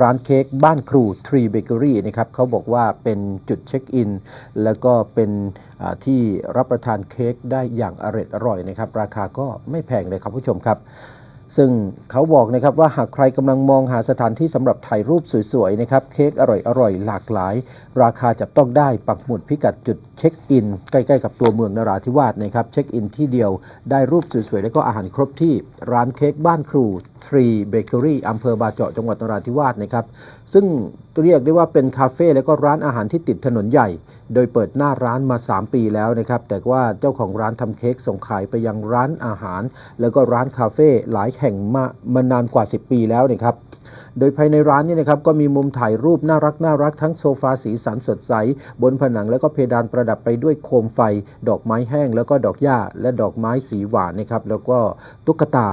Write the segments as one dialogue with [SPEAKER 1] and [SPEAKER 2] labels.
[SPEAKER 1] ร้านเค้กบ้านครูทรีเบเกอรี่นะครับเขาบอกว่าเป็นจุดเช็คอิน แล้วก็เป็นที่รับประทานเค้กได้อย่างอร่อยอร่อยนะครับ ราคาก็ไม่แพงเลยครับผู้ชมครับ ซึ่งเขาบอกนะครับว่าหากใครกำลังมองหาสถานที่สำหรับถ่ายรูปสวยๆนะครับเค้กอร่อยๆหลากหลาย ราคาจับต้องได้ปักหมุดพิกัดจุดเช็คอินใกล้ๆกับตัวเมืองนราธิวาสนะครับเช็คอินที่เดียวได้รูปสวยๆแล้วก็อาหารครบที่ร้านเค้กบ้านครู รีเบเกอรี่อำเภอบาเจาะจังหวัดนราธิวาสนะครับ ซึ่งเรียกได้ว่าเป็นคาเฟ่และก็ร้านอาหารที่ติดถนนใหญ่ โดยเปิดหน้าร้านมา 3 ปีแล้วนะครับ แต่ว่าเจ้าของร้านทำเค้กส่งขายไปยังร้านอาหาร แล้วก็ร้านคาเฟ่หลายแห่งมามานานกว่า 10 ปีแล้วนะครับ โดยภายในร้านนี่นะครับก็มีมุมถ่ายรูปน่ารักน่ารักทั้งโซฟาสีสันสดใส บนผนังแล้วก็เพดานประดับไปด้วยโคมไฟ ดอกไม้แห้ง แล้วก็ดอกหญ้า และดอกไม้สีหวานนะครับแล้วก็ตุ๊กตา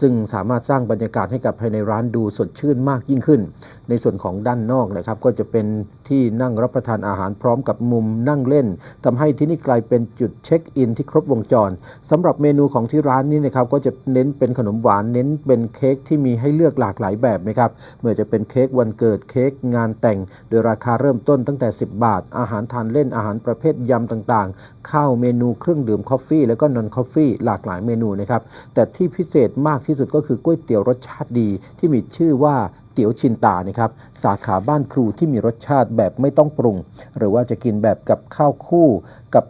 [SPEAKER 1] ซึ่งสามารถสร้างบรรยากาศให้กับภายในร้านดูสดชื่นมากยิ่งขึ้นในส่วนของด้านนอกนะครับ ก็จะเป็นที่นั่งรับประทานอาหารพร้อมกับมุมนั่งเล่นทำให้ที่นี่กลายเป็นจุดเช็คอินที่ครบวงจรสำหรับเมนูของที่ร้านนี้นะครับก็จะเน้นเป็นขนมหวานเน้นเป็นเค้กที่มีให้เลือกหลากหลายแบบนะครับไม่ว่าจะเป็นเค้กวันเกิดเค้กงานแต่ง โดยราคาเริ่มต้นตั้งแต่ 10 บาท อาหารทานเล่นอาหารประเภทยำต่างๆ ข้าวเมนูเครื่องดื่มคอฟฟี่แล้วก็นอนคอฟฟี่หลากหลายเมนูนะครับแต่ที่พิเศษมากที่สุดก็คือก๋วยเตี๋ยวรสชาติดีที่มีชื่อว่า เตี๋ยวชินตานะครับสาขาบ้านครูที่มีรสชาติแบบไม่ต้องปรุง หรือว่าจะกินแบบกับข้าวคู่กับ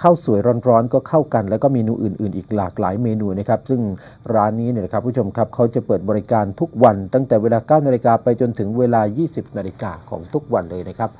[SPEAKER 1] ข้าวสวยร้อนๆก็เข้ากัน แล้วก็เมนูอื่นๆ อีกหลากหลายเมนูนะครับ ซึ่งร้านนี้เนี่ยนะครับผู้ชมครับเขาจะเปิดบริการทุกวันตั้งแต่เวลา9นาฬิกาไปจนถึงเวลา 20นาฬิกาของทุกวันเลยนะครับ